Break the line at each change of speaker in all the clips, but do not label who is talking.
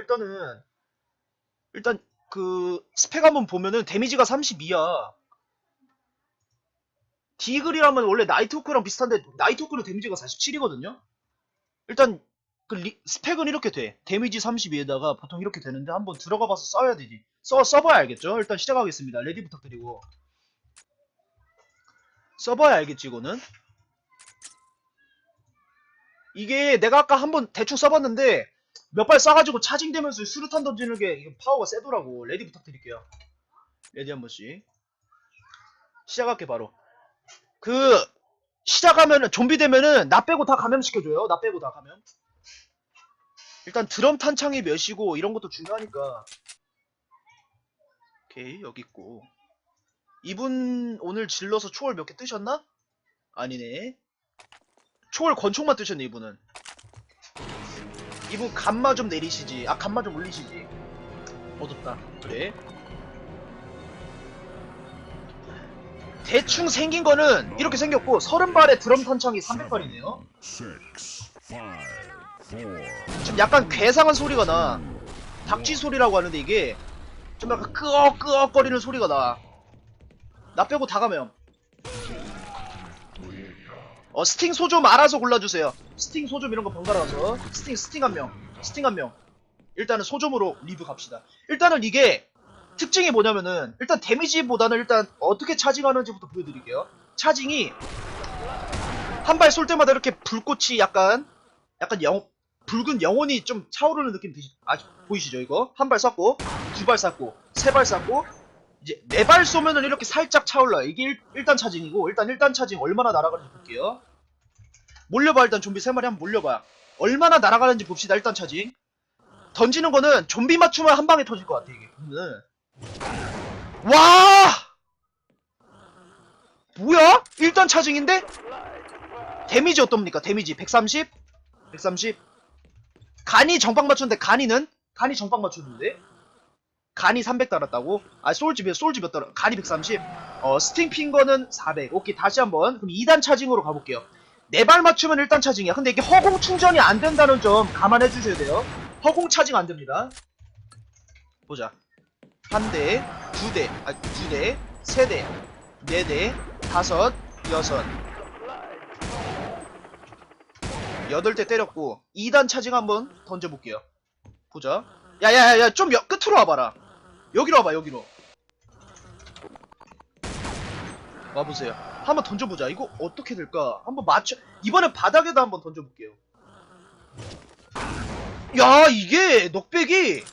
일단은 일단 그 스펙 한번 보면은 데미지가 32야. 디글이라면 원래 나이트호크랑 비슷한데 나이트호크는 데미지가 47이거든요. 일단 그 리- 스펙은 이렇게 돼. 데미지 32에다가 보통 이렇게 되는데 한번 들어가 봐서 써야 되지. 써 써봐야 알겠죠. 일단 시작하겠습니다. 레디 부탁드리고. 써봐야 알겠지 이거는. 이게 내가 아까 한번 대충 써봤는데 몇 발 쏴가지고 차징되면서 수류탄 던지는 게 파워가 세더라고. 레디 부탁드릴게요. 레디 한 번씩. 시작할게 바로. 그 시작하면은 좀비 되면은 나 빼고 다 감염시켜줘요. 나 빼고 다 감염. 일단 드럼 탄창이 몇이고 이런 것도 중요하니까. 오케이 여기 있고. 이분 오늘 질러서 초월 몇 개 뜨셨나? 아니네. 초월 권총만 뜨셨네 이분은. 이분 감마 좀 내리시지. 아 감마 좀 올리시지. 어둡다. 그래. 대충 생긴 거는 이렇게 생겼고 30발에 드럼 탄창이 300발이네요.
Six, five, four,
좀 약간 괴상한 소리가 나. 닭쥐 소리라고 하는데 이게 좀 약간 끄억끄억거리는 소리가 나. 나 빼고 다 가면. 어 스팅 소 좀 알아서 골라주세요. 스팅 소 좀 이런 거 번갈아서 스팅 스팅 한 명, 스팅 한 명. 일단은 소좀으로 리뷰 갑시다. 일단은 이게 특징이 뭐냐면은 일단 데미지보다는 일단 어떻게 차징하는지부터 보여드릴게요. 차징이 한 발 쏠 때마다 이렇게 불꽃이 약간 약간 영 붉은 영혼이 좀 차오르는 느낌 드시, 아, 보이시죠 이거? 한 발 쐈고 두 발 쐈고 세 발 쐈고 이제 네 발 쏘면은 이렇게 살짝 차올라요. 이게 일, 일단 차징이고 일단 일단 차징 얼마나 날아가는지 볼게요. 몰려봐 일단 좀비 세 마리 한번 몰려봐. 얼마나 날아가는지 봅시다 일단 차징. 던지는 거는 좀비 맞추면 한 방에 터질 것 같아 이게 보면은. 와! 뭐야? 일단 차징인데? 데미지 어떻습니까? 데미지 130? 130? 간이 정방 맞췄는데 간이는? 간이 정방 맞췄는데? 간이 300 달았다고? 아몇 솔지 몇 달았 간이 130? 어 스팅 핑거는 400 오케이 다시 한번 그럼 2단 차징으로 가볼게요 4발 맞추면 일단 차징이야 근데 이게 허공 충전이 안 된다는 점 감안해 주셔야 돼요 허공 차징 안 됩니다 보자 한 대, 두 대, 아, 두 대, 세 대, 네 대, 다섯, 여섯, 여덟 대 때렸고 2단 차징 한번 던져볼게요. 보자. 야야야야 좀 여- 끝으로 와봐라. 여기로 와봐 여기로. 와보세요. 한번 던져보자. 이거 어떻게 될까? 한번 맞춰. 이번엔 바닥에다 한번 던져볼게요. 야 이게 넉백이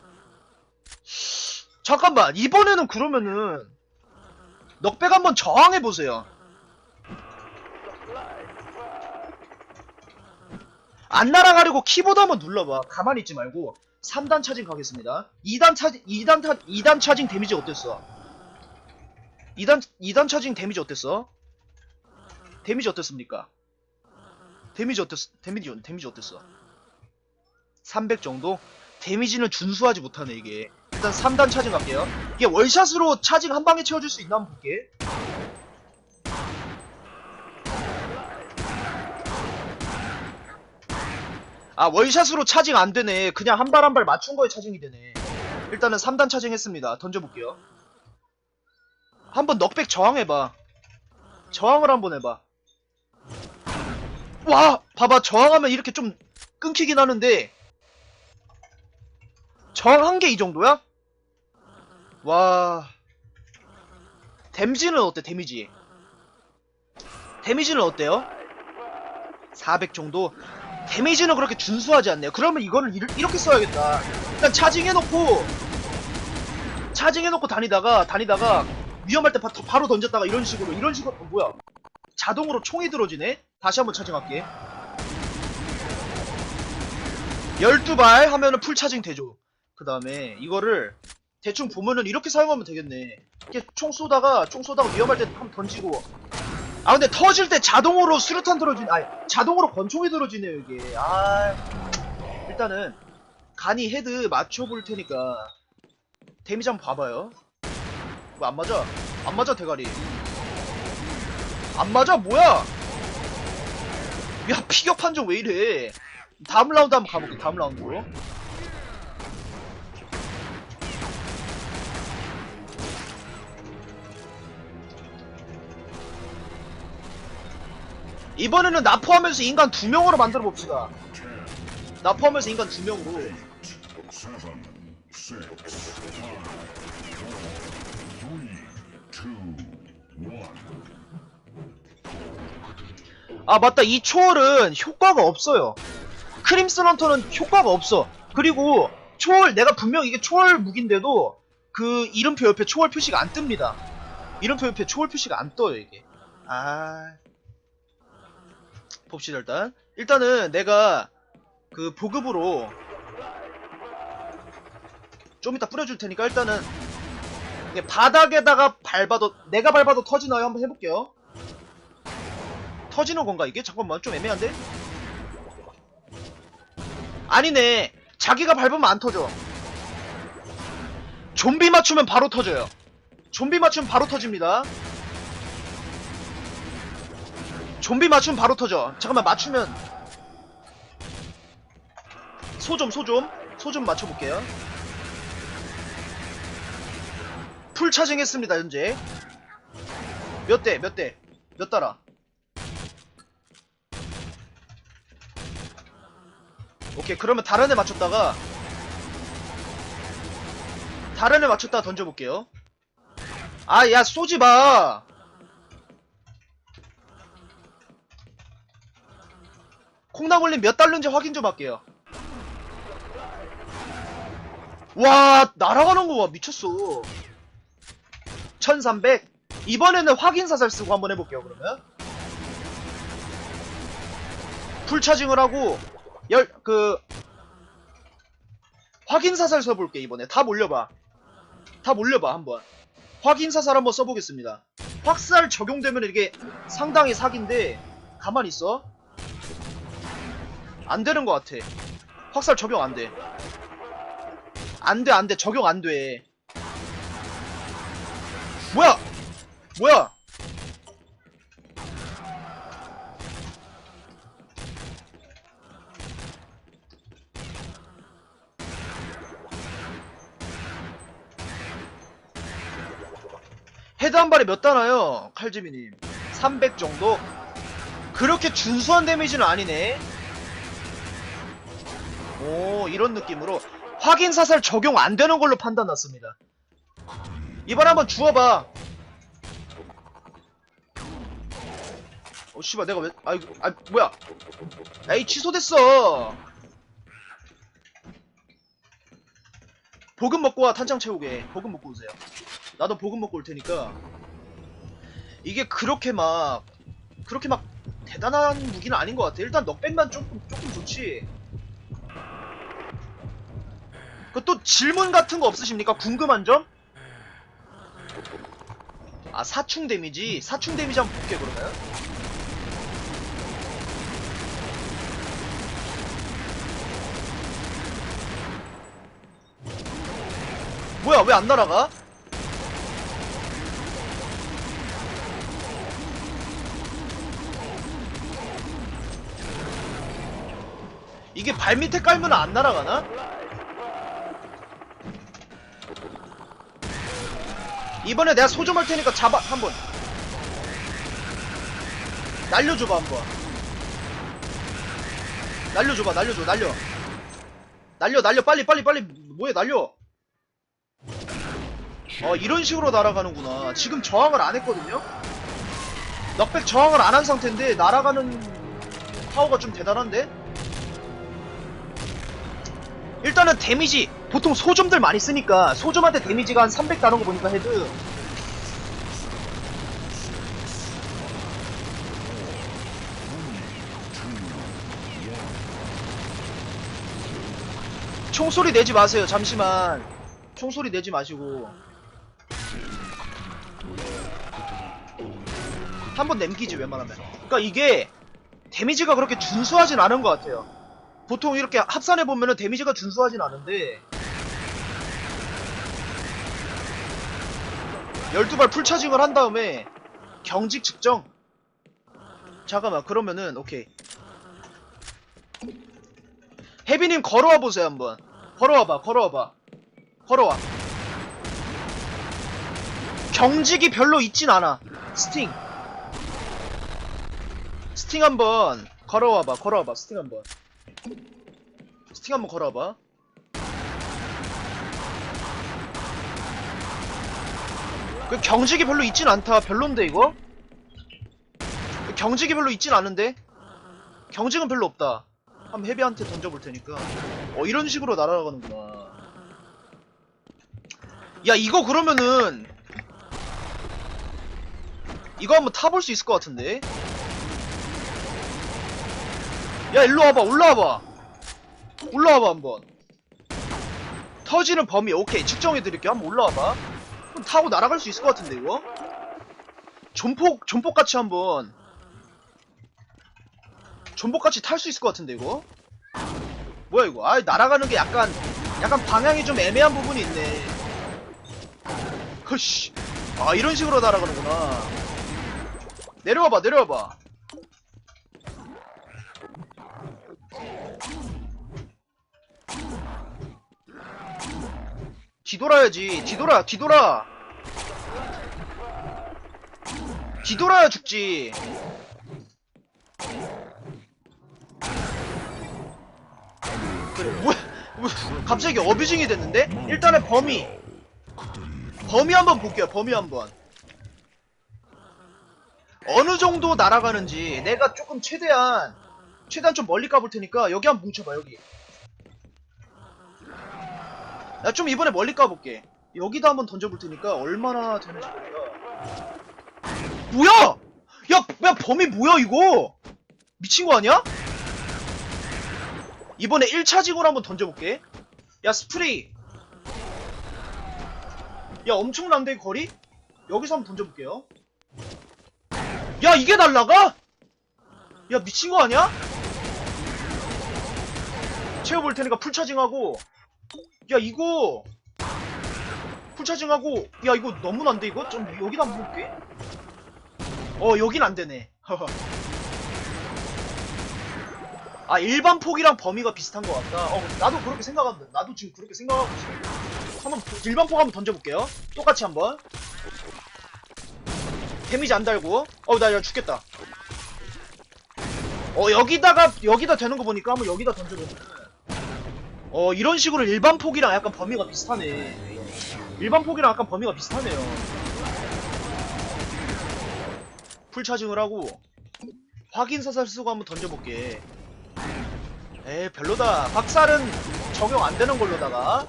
잠깐만 이번에는 그러면은 넉백 한번 저항해 보세요. 안 날아가려고 키보드 한번 눌러봐. 가만히 있지 말고 3단 차징 가겠습니다. 2단 차징 2단 타 2단 차징 데미지 어땠어? 2단 2단 차징 데미지 어땠어? 데미지 어땠습니까? 데미지 어땠 데미지 데미지 어땠어? 300 정도? 데미지는 준수하지 못하네 이게. 일단 3단 차징 갈게요. 이게 월샷으로 차징 한 방에 채워줄 수 있나 한번 볼게. 아 월샷으로 차징 안 되네. 그냥 한 발 한 발 맞춘 거에 차징이 되네. 일단은 3단 차징 했습니다. 던져볼게요. 한번 넉백 저항해봐. 저항을 한번 해봐. 와! 봐봐 저항하면 이렇게 좀 끊기긴 하는데 저항한 게 이 정도야? 와 데미지는 어때 데미지 데미지는 어때요? 400 정도 데미지는 그렇게 준수하지 않네요. 그러면 이거는 이를- 이렇게 써야겠다. 일단 차징해놓고 차징해놓고 다니다가 다니다가 위험할 때 바, 바로 던졌다가 이런 식으로 이런 식으로 어, 뭐야. 자동으로 총이 들어지네? 다시 한번 차징할게. 12발 하면은 풀 차징 되죠. 그 다음에 이거를 대충 보면은 이렇게 사용하면 되겠네. 이렇게 총 쏘다가 총 쏘다가 위험할 때 한번 던지고. 아 근데 터질 때 자동으로 수류탄 들어지네. 아니 자동으로 권총이 들어지네요 이게. 아 일단은 간이 헤드 맞춰볼 테니까 데미지 한번 봐봐요. 왜안 맞아? 안 맞아 대가리. 안 맞아 뭐야? 야 피겨 판정 왜 이래? 다음 라운드 한번 가볼게. 다음 라운드로. 이번에는 납포하면서 인간 두 명으로 만들어 봅시다. 납포하면서 인간 두 명으로. 아 맞다. 이 초월은 효과가 없어요. 크림슨 헌터는 효과가 없어. 그리고 초월 내가 분명 이게 초월 무기인데도 그 이름표 옆에 초월 표시가 안 뜹니다. 이름표 옆에 초월 표시가 안 떠요 이게. 아 봅시다 일단. 일단은 내가 그 보급으로 좀 이따 뿌려줄 테니까 일단은 이게 바닥에다가 밟아도 내가 밟아도 터지나요? 한번 해볼게요. 터지는 건가 이게? 잠깐만 좀 애매한데? 아니네. 자기가 밟으면 안 터져. 좀비 맞추면 바로 터져요. 좀비 맞추면 바로 터집니다 좀비 맞추면 바로 터져. 잠깐만 맞추면. 소 좀 소 좀. 소 좀 맞춰볼게요. 풀 차징 했습니다 현재. 몇 대 몇 대? 몇 달아? 오케이 그러면 다른 애 맞췄다가 다른 애 맞췄다가 던져볼게요. 아 야 쏘지마 콩나물님 몇 달러인지 확인 좀 할게요 와 날아가는 거 봐 미쳤어 1300 이번에는 확인 사살 쓰고 한번 해볼게요 그러면 풀 차징을 하고 열, 그, 확인 사살 써볼게, 이번에. 다 몰려봐. 다 몰려봐, 한번. 확인 사살 한번 써보겠습니다. 확살 적용되면 이게 상당히 사기인데, 가만히 있어. 안 되는 것 같아. 확살 적용 안 돼. 안 돼, 안 돼. 적용 안 돼. 뭐야! 뭐야! 헤드 한 발에 몇 다나요? 칼지미님. 300 정도? 그렇게 준수한 데미지는 아니네. 오, 이런 느낌으로. 확인 사살 적용 안 되는 걸로 판단 났습니다. 이번에 한번 주워봐. 어, 씨발, 내가 왜, 아이고, 아, 뭐야. 에이, 취소됐어. 보급 먹고 와, 탄창 채우게. 보급 먹고 오세요. 나도 보급 먹고 올 테니까 이게 그렇게 막 그렇게 막 대단한 무기는 아닌 것 같아. 일단 넉백만 조금 조금 좋지. 또 질문 같은 거 없으십니까? 궁금한 점? 아 사충 데미지 사충 데미지 한번 볼게 그러면. 뭐야 왜 안 날아가? 이게 발 밑에 깔면 안 날아가나? 이번에 내가 소점할 테니까 잡아 한번. 날려줘봐 한번. 날려줘봐 날려줘 날려. 날려 날려 빨리 빨리 빨리. 뭐해 날려. 어 이런 식으로 날아가는구나. 지금 저항을 안 했거든요? 넉백 저항을 안 한 상태인데 날아가는 파워가 좀 대단한데? 일단은 데미지 보통 소점들 많이 쓰니까 소점한테 데미지가 한 300 나는 거 보니까 헤드. 총소리 내지 마세요 잠시만. 총소리 내지 마시고. 한 번 남기지 웬만하면. 그러니까 이게 데미지가 그렇게 준수하진 않은 것 같아요. 보통 이렇게 합산해 보면은 데미지가 준수하진 않은데 12발 풀차징을 한 다음에 경직 측정. 잠깐만 그러면은 오케이. 혜비님 걸어와 보세요 한번. 걸어와봐 걸어와봐. 걸어와. 경직이 별로 있진 않아. 스팅. 스팅 한번. 걸어와봐 걸어와봐 스팅 한번. 스팅 한번 걸어와봐 그 경직이 별로 있진 않다. 별론데 이거? 그 경직이 별로 있진 않은데? 경직은 별로 없다. 한번 헤비한테 던져볼 테니까. 어 이런 식으로 날아가는구나. 야 이거 그러면은 이거 한번 타볼 수 있을 것 같은데? 야 일로 와봐. 올라와봐. 올라와봐 한번. 터지는 범위. 오케이. 측정해드릴게요. 한번 올라와봐 그럼 타고 날아갈 수 있을 것 같은데 이거? 존폭 존폭같이 한번. 존폭같이 탈 수 있을 것 같은데 이거? 뭐야 이거? 아 날아가는 게 약간 약간 방향이 좀 애매한 부분이 있네. 허씨. 아 이런 식으로 날아가는구나. 내려와봐 내려와봐 뒤돌아야지. 뒤돌아 뒤돌아. 뒤돌아야 죽지. 그래 뭐야 뭐, 갑자기 어뷰징이 됐는데? 일단은 범위. 범위 한번 볼게요 범위 한번. 어느 정도 날아가는지. 내가 조금 최대한 최대한 좀 멀리 까볼 테니까 여기 한번 뭉쳐봐 여기 나 좀 이번에 멀리 까볼게 여기다 한번 던져볼 테니까 얼마나 되는지 보니까 뭐야! 야, 야 범위 뭐야 이거 미친 거 아니야? 이번에 1차 지구로 한번 던져볼게 야 스프레이 야 엄청난데 거리? 여기서 한번 던져볼게요 야 이게 날라가? 야 미친 거 아니야? 채워볼 테니까 풀차징하고 야 이거 풀차징하고 야 이거 너무 난데 이거? 좀 여기다 한번 볼게. 어 여긴 안되네. 아 일반 폭이랑 범위가 비슷한 것 같다. 어 나도 그렇게 생각한다 나도 지금 그렇게 생각하고 있어. 한번 일반 폭 한번 던져볼게요. 똑같이 한번. 데미지 안 달고. 어나 야 죽겠다. 어 여기다가 여기다 되는 거 보니까 한번 여기다 던져보면 어 이런 식으로 일반 폭이랑 약간 범위가 비슷하네 일반 폭이랑 약간 범위가 비슷하네요 풀 차징을 하고 확인 사살 쓰고 한번 던져볼게 에이 별로다 박살은 적용 안 되는 걸로다가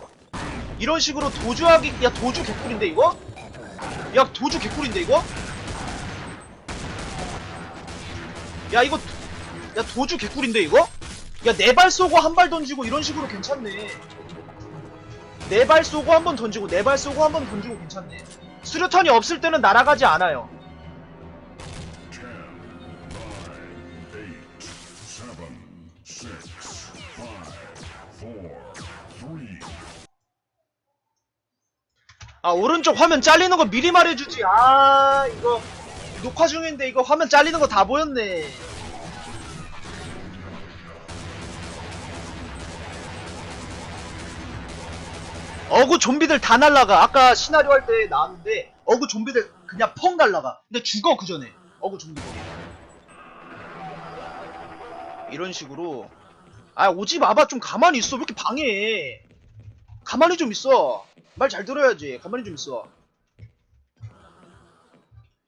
이런 식으로 도주하기 야 도주 개꿀인데 이거? 야 도주 개꿀인데 이거? 야 이거 야 도주 개꿀인데 이거? 야 네 발 쏘고 한 발 던지고 이런 식으로 괜찮네. 네 발 쏘고 한 번 던지고 네 발 쏘고 한 번 던지고 괜찮네. 수류탄이 없을 때는 날아가지 않아요.
10, 9, 8, 7, 6, 5, 4, 3,
아 오른쪽 화면 잘리는 거 미리 말해주지. 아 이거 녹화 중인데 이거 화면 잘리는 거 다 보였네 어구 좀비들 다 날라가. 아까 시나리오 할 때 나왔는데 어구 좀비들 그냥 펑 날라가. 근데 죽어 그 전에. 어구 좀비들이 이런 식으로. 아 오지 마봐. 좀 가만히 있어. 왜 이렇게 방해해? 가만히 좀 있어. 말 잘 들어야지. 가만히 좀 있어.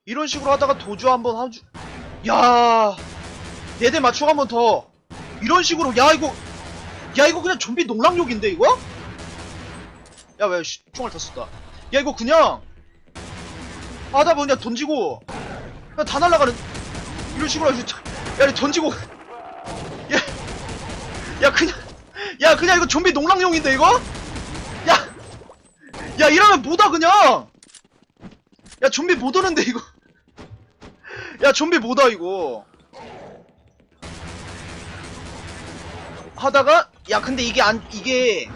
이런 식으로 하다가 도주 한번 하주 야 네대 맞추고 한번 더. 이런 식으로. 야 이거. 야 이거 그냥 좀비 농락욕인데 이거? 야왜 총알 다 썼다. 야 이거 그냥 보면 그냥 던지고. 그냥 다 날라가는 이런 식으로 해서 야 던지고. 야, 야 그냥 야 그냥 이거 좀비 농락용인데 이거? 야 야 이러면 못와 그냥? 야 좀비 못 오는데 이거. 야 좀비 못와 이거? 하다가 야 근데 이게 안 이게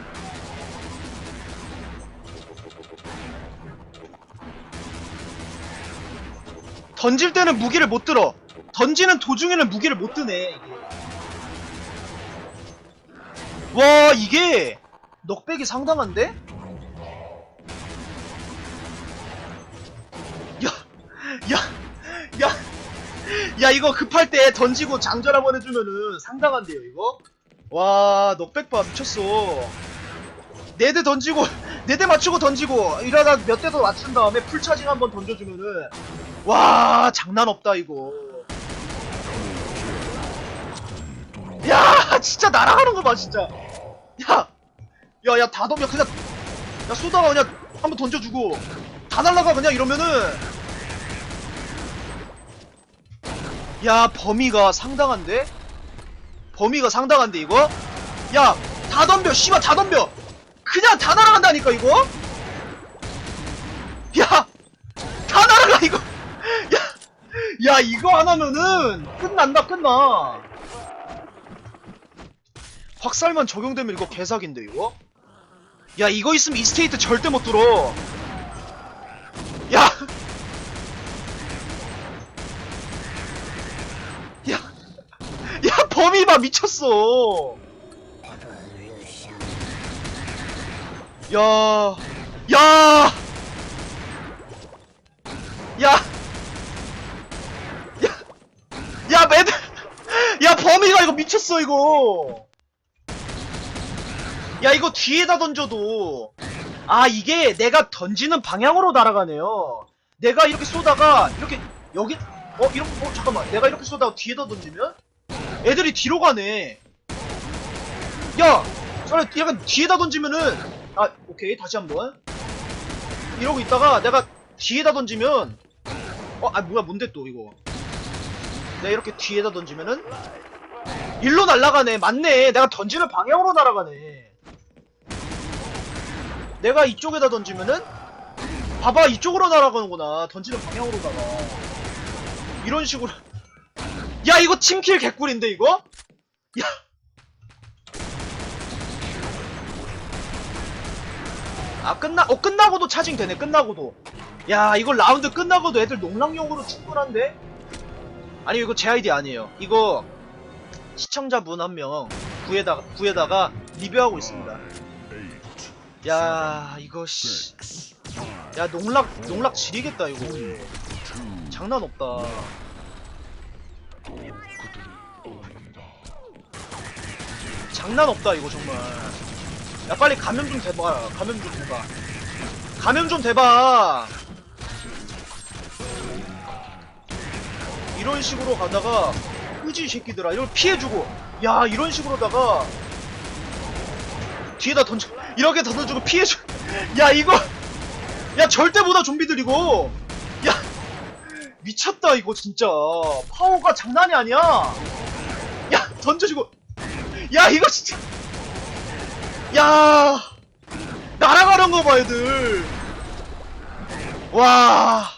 던질 때는 무기를 못 들어. 던지는 도중에는 무기를 못 드네 와 이게 넉백이 상당한데? 야, 야, 야, 야 이거 급할 때 던지고 장전 한번 해주면은 상당한데요 이거? 와 넉백바 미쳤어. 네 대 던지고 네 대 맞추고 던지고 이러다 몇 대 더 맞춘 다음에 풀 차징 한번 던져주면은 와 장난 없다 이거 야 진짜 날아가는 거봐 진짜 야 야 야 다 덤벼 그냥 야 쏘다가 그냥 한번 던져주고 다 날라가 그냥 이러면은 야 범위가 상당한데? 범위가 상당한데 이거? 야 다 덤벼 씨발 다 덤벼 그냥 다 날아간다니까 이거? 야 다 날아가 이거 야, 야 이거 하나면은 끝난다 끝나. 확살만 적용되면 이거 개사기인데 이거? 야 이거 있으면 이 스테이트 절대 못 뚫어. 야! 야, 야 범위 봐 미쳤어. 야, 야, 야, 야, 야 매드, 야 범위가 이거 미쳤어 이거. 야 이거 뒤에다 던져도. 아 이게 내가 던지는 방향으로 날아가네요. 내가 이렇게 쏘다가 이렇게 여기 어 이런 어 잠깐만. 내가 이렇게 쏘다가 뒤에다 던지면 애들이 뒤로 가네. 야 저는 약간 뒤에다 던지면은 아 오케이. 다시 한번. 이러고 있다가 내가 뒤에다 던지면 어 아 뭐야. 뭔데 또 이거. 내가 이렇게 뒤에다 던지면은 일로 날아가네. 맞네. 내가 던지는 방향으로 날아가네. 내가 이쪽에다 던지면은? 봐봐 이쪽으로 날아가는구나. 던지는 방향으로다가. 이런 식으로. 야 이거 팀킬 개꿀인데 이거? 야! 아 끝나 어 끝나고도 차징 되네 끝나고도. 야 이거 라운드 끝나고도 애들 농락용으로 충분한데? 아니 이거 제 아이디 아니에요. 이거 시청자분 한 명 구에다가 구에다가 리뷰하고 있습니다. 야 이거 씨. 야 농락 농락 지리겠다 이거. 장난 없다. 장난 없다 이거 정말. 야 빨리 감염 좀 대봐. 감염 좀 대봐. 감염 좀 대봐. 이런 식으로 가다가 의지 새끼들아. 이걸 피해주고. 야 이런 식으로다가 뒤에다 던져 이렇게 던져주고 피해줘 야 이거 야 절대 못하 좀비들 이거. 야 미쳤다 이거 진짜. 파워가 장난이 아니야. 야 던져주고. 야 이거 진짜. 야 날아가는 거봐 애들. 와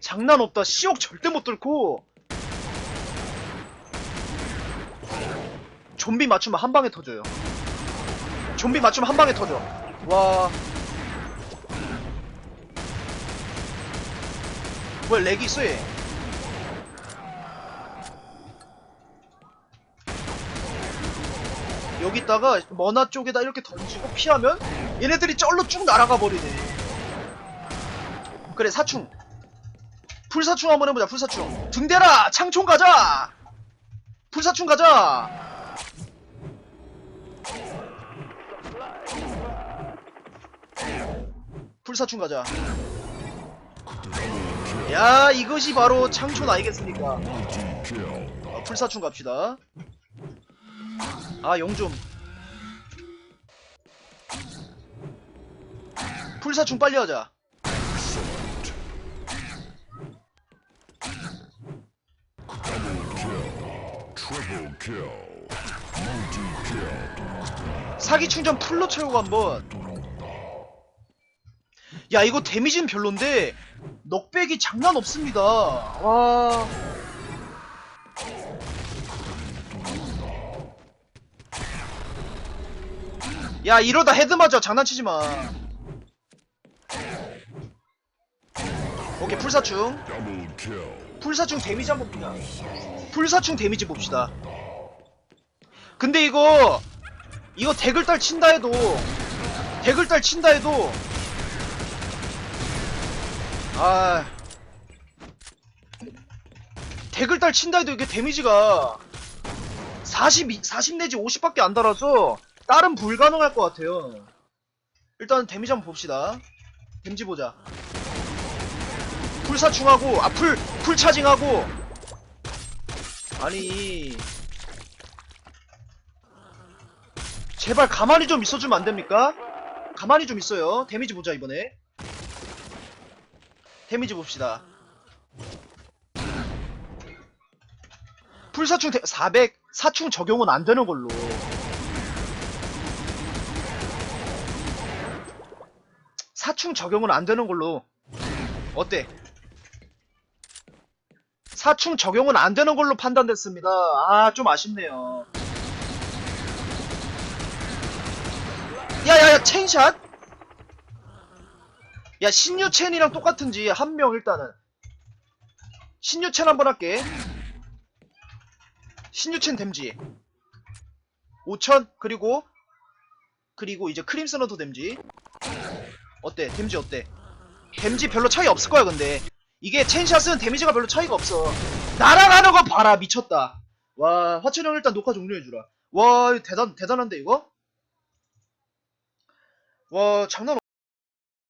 장난 없다. 시옥 절대 못 뚫고 좀비 맞추면 한 방에 터져요. 좀비 맞추면 한 방에 터져. 와. 뭐야 렉이 있어 얘. 여기다가 머나 쪽에다 이렇게 던지고 피하면 얘네들이 쩔로 쭉 날아가 버리네. 그래 사충. 풀사충 한번 해보자 풀사충. 등대라! 창총 가자! 풀사충 가자 풀사충 가자 야 이것이 바로 창촌 아니겠습니까 어, 풀사충 갑시다 아 영좀 풀사충 빨리 하자
triple kill.
사기 충전 풀로 채우고 한번. 야 이거 데미지는 별론데 넉백이 장난 없습니다. 와. 야 이러다 헤드 맞아. 장난치지 마. 오케이 풀사충. 풀사충 데미지 한번 보자. 풀사충 데미지 봅시다 근데 이거 이거 대글달 친다 해도 대글달 친다 해도 아 대글달 친다 해도 이게 데미지가 40, 40 내지 50밖에 안 달아서 다른 불가능할 것 같아요. 일단 데미지 한번 봅시다. 데미지 보자. 풀사충하고, 아, 풀, 풀 차징하고. 아니. 제발 가만히 좀 있어주면 안 됩니까? 가만히 좀 있어요. 데미지 보자, 이번에. 데미지 봅시다. 풀사충 400 사충 적용은 안 되는 걸로. 사충 적용은 안 되는 걸로. 어때? 사충 적용은 안 되는 걸로 판단됐습니다. 아, 좀 아쉽네요. 야야야, 체인샷? 야, 신유첸이랑 똑같은지 한 명 일단은. 신유첸 한번 할게. 신유첸 댐지. 5천 그리고 그리고 이제 크림 스너도 댐지. 어때? 댐지 어때? 댐지 별로 차이 없을 거야 근데. 이게 첸샷은 데미지가 별로 차이가 없어. 날아가는 거 봐라 미쳤다. 와 화천형 일단 녹화 종료해주라. 와 대단 대단한데 이거 와 장난